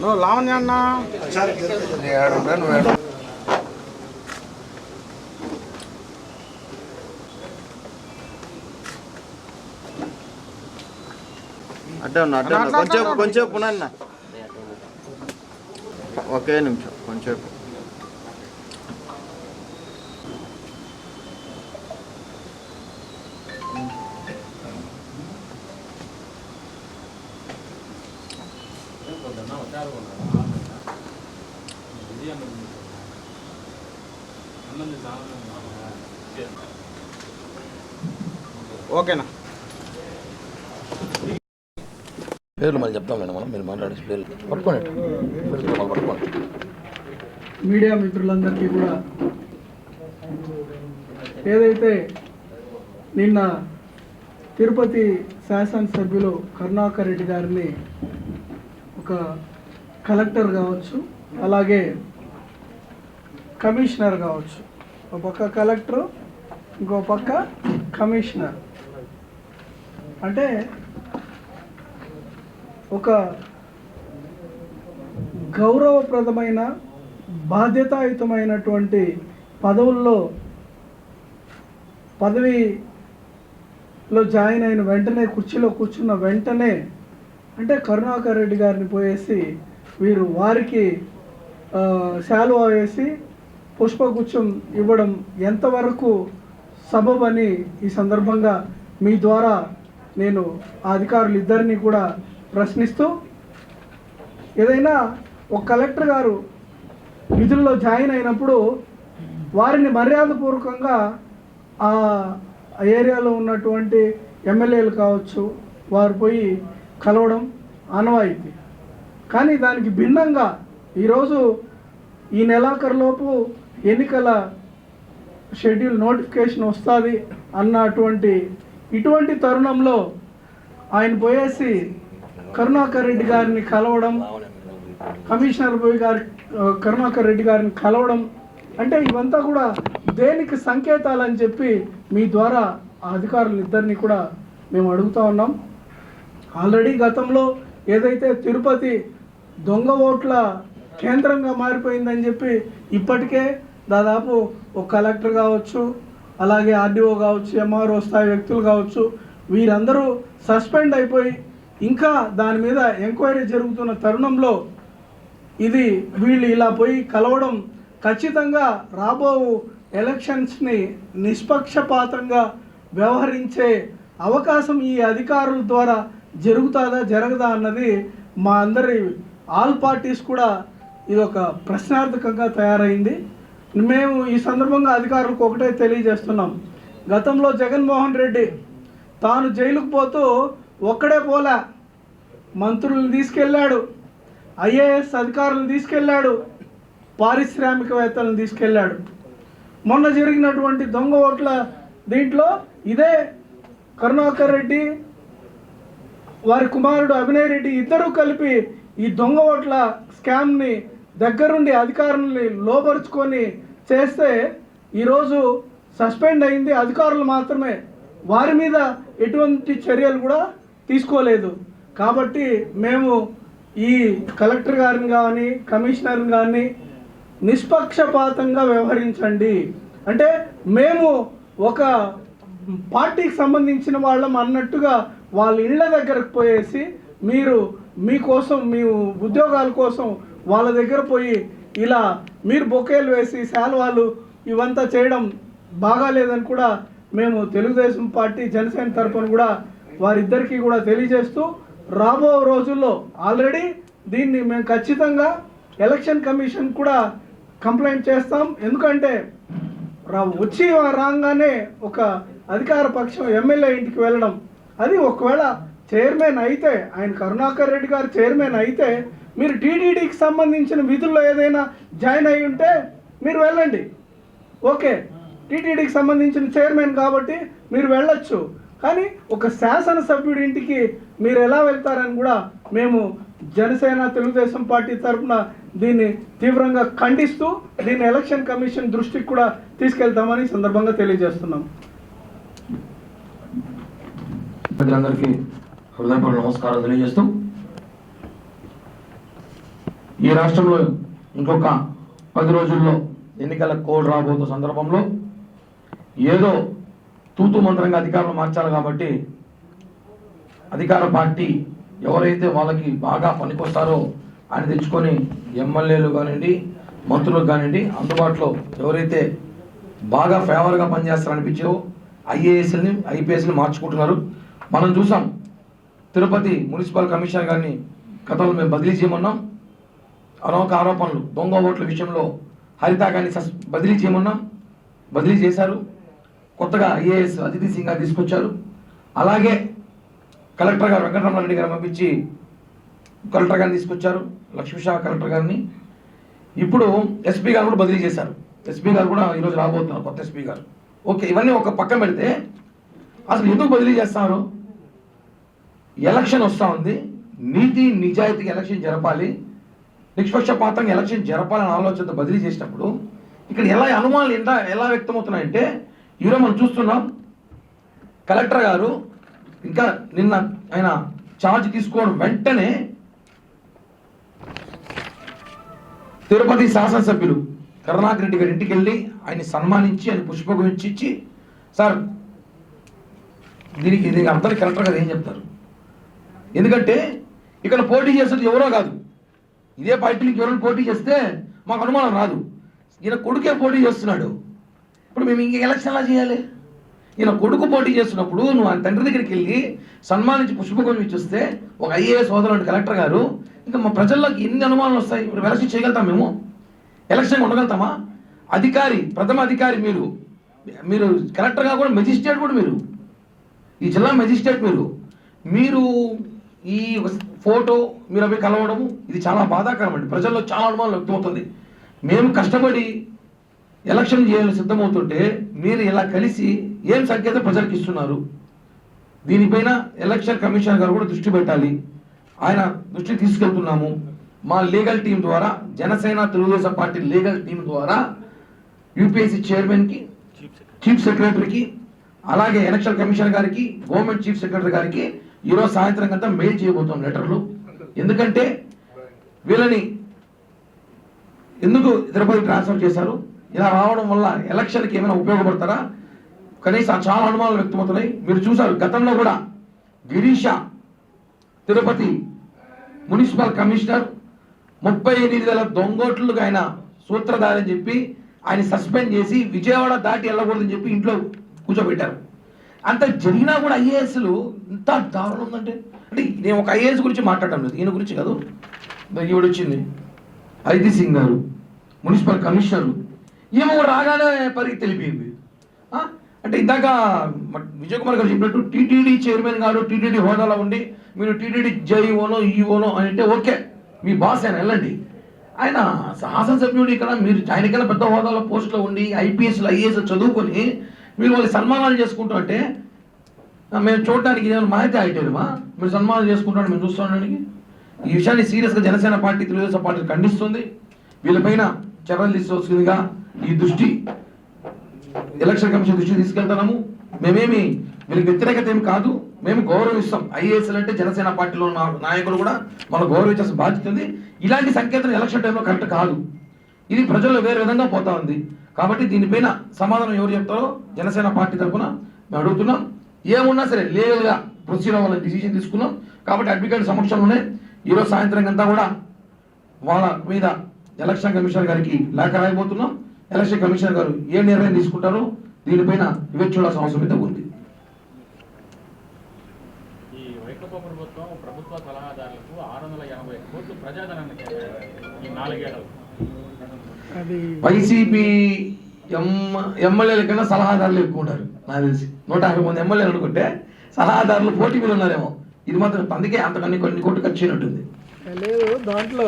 నువ్వు లావణ్య అన్న? అడ్డే ఉన్నా అడ్డే కొంచెం కొంచెం పునన్న ఒకే నిమిషం. కొంచెం ఓకేనా? పేర్లు మళ్ళీ చెప్తాం మేడం మనం మీరు మాట్లాడే పేర్లు పట్టుకోండి. మీడియా మిత్రులందరికీ కూడా ఏదైతే నిన్న తిరుపతి శాసనసభ్యులు కరుణాకర్ రెడ్డి గారిని ఒక కలెక్టర్ కావచ్చు అలాగే కమిషనర్ కావచ్చు. ఒక పక్క కలెక్టర్ ఇంకో పక్క కమిషనర్. అంటే ఒక గౌరవప్రదమైన బాధ్యతాయుతమైనటువంటి పదవుల్లో పదవిలో జాయిన్ అయిన వెంటనే కుర్చీలో కూర్చున్న వెంటనే అంటే కరుణాకర్ రెడ్డి గారిని పోయేసి వీరు వారికి శాలువా వేసి పుష్పగుచ్చం ఇవ్వడం ఎంతవరకు సబబని ఈ సందర్భంగా మీ ద్వారా నేను ఆ అధికారులు ఇద్దరిని కూడా ప్రశ్నిస్తూ ఏదైనా ఒక కలెక్టర్ గారు విధుల్లో జాయిన్ అయినప్పుడు వారిని మర్యాదపూర్వకంగా ఆ ఏరియాలో ఉన్నటువంటి ఎమ్మెల్యేలు కావచ్చు వారు పోయి కలవడం ఆనవాయితీ. కానీ దానికి భిన్నంగా ఈరోజు ఈ నెలాఖరులోపు ఎన్నికల షెడ్యూల్ నోటిఫికేషన్ వస్తుంది అన్నటువంటి ఇటువంటి తరుణంలో ఆయన పోయేసి కరుణాకర్ రెడ్డి గారిని కలవడం కమిషనర్ పోయి గారి కరుణాకర్ రెడ్డి గారిని కలవడం అంటే ఇవంతా కూడా దేనికి సంకేతాలని చెప్పి మీ ద్వారా అధికారులు ఇద్దరిని కూడా మేము అడుగుతా ఉన్నాం. ఆల్రెడీ గతంలో ఏదైతే తిరుపతి దొంగ ఓట్ల కేంద్రంగా మారిపోయిందని చెప్పి ఇప్పటికే దాదాపు ఒక కలెక్టర్ కావచ్చు అలాగే ఆర్డీఓ కావచ్చు ఎంఆర్ఓ స్థాయి వ్యక్తులు కావచ్చు వీరందరూ సస్పెండ్ అయిపోయి ఇంకా దాని మీద ఎంక్వైరీ జరుగుతున్న తరుణంలో ఇది వీళ్ళు ఇలా పోయి కలవడం ఖచ్చితంగా రాబో ఎలక్షన్స్ని నిష్పక్షపాతంగా వ్యవహరించే అవకాశం ఈ అధికారుల ద్వారా జరుగుతుందా జరగదా అన్నది మా అందరి ఆల్ పార్టీస్ కూడా ఇది ఒక ప్రశ్నార్థకంగా తయారైంది. మేము ఈ సందర్భంగా అధికారులకు ఒకటే తెలియజేస్తున్నాం. గతంలో జగన్మోహన్ రెడ్డి తాను జైలుకు పోతూ ఒక్కడే పోలే. మంత్రులను తీసుకెళ్ళాడు. ఐఏఎస్ అధికారులను తీసుకెళ్ళాడు. పారిశ్రామికవేత్తలను తీసుకెళ్ళాడు. మొన్న జరిగినటువంటి దొంగ ఓట్ల దీంట్లో ఇదే కరుణాకర్ రెడ్డి వారి కుమారుడు అభినయ్ రెడ్డి ఇద్దరూ కలిపి ఈ దొంగ ఓట్ల స్కామ్ని దగ్గరుండి అధికారుల్ని లోపరుచుకొని చేస్తే ఈరోజు సస్పెండ్ అయింది. అధికారులు మాత్రమే వారి మీద ఎటువంటి చర్యలు కూడా తీసుకోలేదు. కాబట్టి మేము ఈ కలెక్టర్ గారిని కానీ కమిషనర్ని కానీ నిష్పక్షపాతంగా వ్యవహరించండి. అంటే మేము ఒక పార్టీకి సంబంధించిన వాళ్ళం అన్నట్టుగా వాళ్ళ ఇళ్ళ దగ్గరకు పోయేసి మీరు మీకోసం మీ ఉద్యోగాల కోసం వాళ్ళ దగ్గర పోయి ఇలా మీరు బొకేలు వేసి శాల్వాలు ఇవంతా చేయడం బాగాలేదని కూడా మేము తెలుగుదేశం పార్టీ జనసేన తరఫున కూడా వారిద్దరికీ కూడా తెలియజేస్తూ రాబో రోజుల్లో ఆల్రెడీ దీన్ని మేము ఖచ్చితంగా ఎలక్షన్ కమిషన్ కూడా కంప్లైంట్ చేస్తాం. ఎందుకంటే రా- వచ్చి రాగానే ఒక అధికార పక్షం ఎమ్మెల్యే ఇంటికి వెళ్ళడం. అది ఒకవేళ చైర్మన్ అయితే ఆయన కరుణాకర్ రెడ్డి గారు చైర్మన్ అయితే మీరు టీటీడీకి సంబంధించిన విధుల్లో ఏదైనా జాయిన్ అయి ఉంటే మీరు వెళ్ళండి. ఓకే. టీటీడీకి సంబంధించిన చైర్మన్ కాబట్టి మీరు వెళ్ళొచ్చు. కానీ ఒక శాసనసభ్యుడి ఇంటికి మీరు ఎలా వెళ్తారని కూడా మేము జనసేన తెలుగుదేశం పార్టీ తరఫున దీన్ని తీవ్రంగా ఖండిస్తూ దీన్ని ఎలక్షన్ కమిషన్ దృష్టికి కూడా తీసుకెళ్తామని సందర్భంగా తెలియజేస్తున్నాం. ప్రజలందరికీ హృదయపూర్వక నమస్కారం తెలియజేస్తూ ఈ రాష్ట్రంలో ఇంకొక పది రోజుల్లో ఎన్నికల కోడ్ రాబోతున్న సందర్భంలో ఏదో తూతు మంత్రంగా అధికారులు మార్చాలి కాబట్టి అధికార పార్టీ ఎవరైతే వాళ్ళకి బాగా పనికొస్తారో ఆయన తెచ్చుకొని ఎమ్మెల్యేలు కానివ్వండి మంత్రులకు కానివ్వండి అందుబాటులో ఎవరైతే బాగా ఫేవర్గా పనిచేస్తారనిపించేవో ఐఏఎస్ని ఐపీఎస్ని మార్చుకుంటున్నారు. మనం చూసాం. తిరుపతి మున్సిపల్ కమిషనర్ గారిని గతంలో మేము బదిలీ చేయమన్నాం. అనేక ఆరోపణలు దొంగ ఓట్ల విషయంలో హరిత గారిని సస్ బదిలీ చేయమన్నా. బదిలీ చేశారు. కొత్తగా ఐఏఎస్ అతిథి సింగ్ గారు తీసుకొచ్చారు. అలాగే కలెక్టర్ గారు వెంకటరమణారెడ్డి గారు పంపించి కలెక్టర్ గారిని తీసుకొచ్చారు లక్ష్మీషా కలెక్టర్ గారిని. ఇప్పుడు ఎస్పీ గారు కూడా బదిలీ చేశారు. ఎస్పీ గారు కూడా ఈరోజు రాబోతున్నారు కొత్త ఎస్పీ గారు. ఓకే ఇవన్నీ ఒక పక్కన పెడితే అసలు ఎందుకు బదిలీ చేస్తారు? ఎలక్షన్ వస్తూ ఉంది. నీతి నిజాయితీ ఎలక్షన్ జరపాలి. నిష్పక్షపాతంగా ఎలక్షన్ జరపాలని ఆలోచనతో బదిలీ చేసినప్పుడు ఇక్కడ ఎలా అనుమానాలు ఎంత ఎలా వ్యక్తమవుతున్నాయంటే ఈరోజు మనం చూస్తున్నాం కలెక్టర్ గారు ఇంకా నిన్న ఆయన ఛార్జ్ తీసుకోవడం వెంటనే తిరుపతి శాసనసభ్యులు కరుణాకర్ రెడ్డి గారి ఇంటికి వెళ్ళి ఆయన సన్మానించి ఆయన పుష్పగురించి ఇచ్చి సార్ దీనికి దీనికి అర్థం కలెక్టర్ గారు ఏం చెప్తారు? ఎందుకంటే ఇక్కడ పోటీ చేసేది ఎవరో కాదు. ఇదే పార్టీకి ఎవరైనా పోటీ చేస్తే మాకు అనుమానం రాదు. ఈయన కొడుకే పోటీ చేస్తున్నాడు. ఇప్పుడు మేము ఇంక ఎలక్షన్లా చేయాలి? ఈయన కొడుకు పోటీ చేస్తున్నప్పుడు నువ్వు ఆ తండ్రి దగ్గరికి వెళ్ళి సన్మానించి పుష్పగుంజం ఇచ్చిస్తే ఒక ఐఏఎస్ సోదరుడు కలెక్టర్ గారు ఇంకా మా ప్రజల్లోకి ఎన్ని అనుమానాలు వస్తాయి? ఇప్పుడు ఎలక్షన్ చేయగలుగుతాం మేము. ఎలక్షన్ ఉండగలుగుతామా? అధికారి ప్రథమ అధికారి మీరు. మీరు కలెక్టర్గా కూడా మెజిస్ట్రేట్ కూడా మీరు. ఈ జిల్లా మెజిస్ట్రేట్ మీరు. మీరు ఈ ఫోటో మీరు అవి కలవడము ఇది చాలా బాధాకరం అండి ప్రజల్లో చాలా అనుమానం వ్యక్తమవుతుంది. మేము కష్టపడి ఎలక్షన్ చేయాలని సిద్ధమవుతుంటే మీరు ఇలా కలిసి ఏం సంకేతం ప్రజలకు ఇస్తున్నారు? దీనిపైన ఎలక్షన్ కమిషనర్ గారు కూడా దృష్టి పెట్టాలి. ఆయన దృష్టి తీసుకెళ్తున్నాము. మా లీగల్ టీం ద్వారా Janasena Telugu Desam party legal team ద్వారా యూపీఎస్సీ చైర్మన్కి చీఫ్ సెక్రటరీకి అలాగే ఎలక్షన్ కమిషనర్ గారికి గవర్నమెంట్ చీఫ్ సెక్రటరీ గారికి ఈరోజు సాయంత్రం కంతా మెయిల్ చేయబోతాం లెటర్లు. ఎందుకంటే వీళ్ళని ఎందుకు తిరుపతి ట్రాన్స్ఫర్ చేశారు? ఇలా రావడం వల్ల ఎలక్షన్కి ఏమైనా ఉపయోగపడతారా? కనీసం చాలా అనుమానాలు వ్యక్తమవుతున్నాయి. మీరు చూసారు గతంలో కూడా గిరీష తిరుపతి మున్సిపల్ కమిషనర్ ముప్పై ఎనిమిది వేల దొంగోట్లకు ఆయన సూత్రధారని చెప్పి ఆయన సస్పెండ్ చేసి విజయవాడ దాటి వెళ్ళకూడదని చెప్పి ఇంట్లో కూర్చోబెట్టారు. అంత జరిగినా కూడా ఐఏఎస్లు ఇంత దారుణం ఉందంటే? అంటే నేను ఒక ఐఏఎస్ గురించి మాట్లాడటం లేదు. ఈయన గురించి కాదు. ఈవిడ వచ్చింది. ఐది సింగ్ గారు మున్సిపల్ కమిషనర్. ఏమో రాగానే పరిగి తెలిపింది అంటే ఇందాక విజయ్ కుమార్ గారు చెప్పినట్టు టీటీడీ చైర్మన్ గారు టీటీడీ హోదాలో ఉండి మీరు టీటీడీ జైఓనో ఈఓనో అని అంటే ఓకే మీ బాస్ ఆయన వెళ్ళండి. ఆయన శాసనసభ్యుడు ఇక్కడ మీరు ఆయనకైనా పెద్ద హోదాలో పోస్టులో ఉండి ఐపీఎస్లు ఐఏఎస్ చదువుకొని మీరు వాళ్ళు సన్మానాలు చేసుకుంటుంటే మేము చూడడానికి ఏమైనా మాహితి అయిటేమా మీరు సన్మానం చేసుకుంటాం మేము చూస్తుండడానికి ఈ విషయాన్ని సీరియస్గా జనసేన పార్టీ తెలుగుదేశం పార్టీ ఖండిస్తుంది. వీళ్ళపైన చర్యలు తీసుకోవాల్సిందిగా ఈ దృష్టి ఎలక్షన్ కమిషన్ దృష్టి తీసుకెళ్తున్నాము. మేమేమి వీళ్ళకి వ్యతిరేకత ఏమి కాదు. మేము గౌరవిస్తాం. ఐఏఎస్ఎల్ అంటే జనసేన పార్టీలో ఉన్న నాయకులు కూడా మనం గౌరవించాల్సిన బాధ్యత ఉంది. ఇలాంటి సంకేతం ఎలక్షన్ టైంలో కరెక్ట్ కాదు. ఇది ప్రజల్లో వేరే విధంగా పోతా ఉంది. కాబట్టి దీనిపైన సమాధానం ఎవరు చెప్తారో జనసేన పార్టీ తరఫున మేము అడుగుతున్నాం. ఏమున్నా సరే లీగల్గా ప్రొసీడ్ అవ్వాలని డిసిజన్ తీసుకున్నాం. కాబట్టి అడ్వకేట్ సమక్షంలోనే ఈరోజు సాయంత్రం అంతా కూడా వాళ్ళ మీద ఎలక్షన్ కమిషనర్ గారికి లేఖ రాయబోతున్నాం. ఎలక్షన్ కమిషనర్ గారు ఏ నిర్ణయం తీసుకుంటారో దీనిపైన ఇవే చూడాల్సిన అవసరం అయితే ఉంది. ప్రభుత్వ సలహాదారులకు ఆరు వందల ఎనభై కోట్లు ప్రజాధనాన్ని ఈ నాలుగేళ్ళలో వైసీపీ ఎమ్ ఎమ్మెల్యేల కన్నా సలహాదారులు ఎక్కువ ఉంటారు నాకు తెలిసి. నూట యాభై మంది ఎమ్మెల్యేలు అనుకుంటే సలహాదారులు పోటీ మీద ఉన్నారేమో. ఇది మాత్రం అందుకే అంతకన్నీ కొన్ని కోట్లు ఖర్చు అయినట్టుంది లేదు దాంట్లో